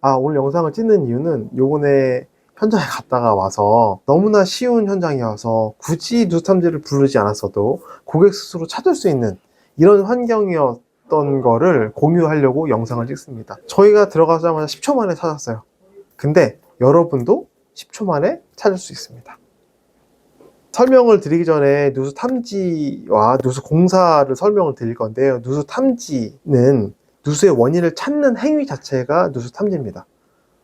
아, 오늘 영상을 찍는 이유는 요번에 현장에 갔다가 와서 너무나 쉬운 현장이어서 굳이 누수탐지를 부르지 않았어도 고객 스스로 찾을 수 있는 이런 환경이었던 거를 공유하려고 영상을 찍습니다. 저희가 들어가자마자 10초 만에 찾았어요. 근데 여러분도 10초 만에 찾을 수 있습니다. 설명을 드리기 전에 누수 탐지와 누수 공사를 설명을 드릴 건데요. 누수 탐지는 누수의 원인을 찾는 행위 자체가 누수 탐지입니다.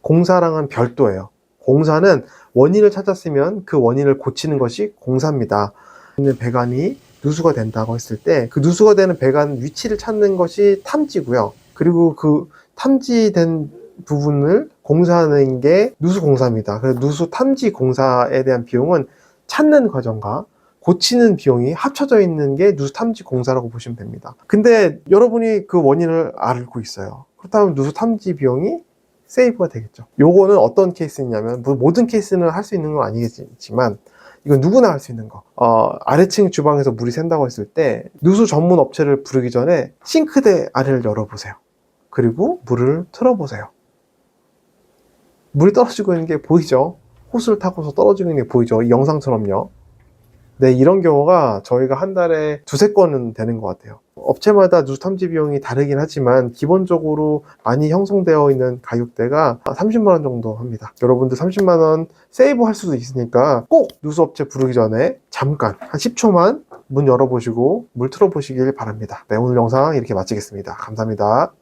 공사랑은 별도예요. 공사는 원인을 찾았으면 그 원인을 고치는 것이 공사입니다. 있는 배관이 누수가 된다고 했을 때 그 누수가 되는 배관 위치를 찾는 것이 탐지고요. 그리고 그 탐지된 부분을 공사하는 게 누수 공사입니다. 그래서 누수 탐지 공사에 대한 비용은 찾는 과정과 고치는 비용이 합쳐져 있는 게 누수 탐지 공사라고 보시면 됩니다. 근데 여러분이 그 원인을 알고 있어요. 그렇다면 누수 탐지 비용이 세이브가 되겠죠. 요거는 어떤 케이스냐면 뭐 모든 케이스는 할 수 있는 건 아니겠지만 이건 누구나 할 수 있는 거. 어, 아래층 주방에서 물이 샌다고 했을 때 누수 전문 업체를 부르기 전에 싱크대 아래를 열어보세요. 그리고 물을 틀어보세요. 물이 떨어지고 있는 게 보이죠? 호스를 타고서 떨어지고 있는 게 보이죠? 이 영상처럼요. 네, 이런 경우가 저희가 한 달에 두세 건은 되는 것 같아요. 업체마다 누수 탐지 비용이 다르긴 하지만 기본적으로 많이 형성되어 있는 가격대가 30만 원 정도 합니다. 여러분들 30만 원 세이브 할 수도 있으니까 꼭 누수 업체 부르기 전에 잠깐 한 10초만 문 열어보시고 물 틀어보시길 바랍니다. 네, 오늘 영상 이렇게 마치겠습니다. 감사합니다.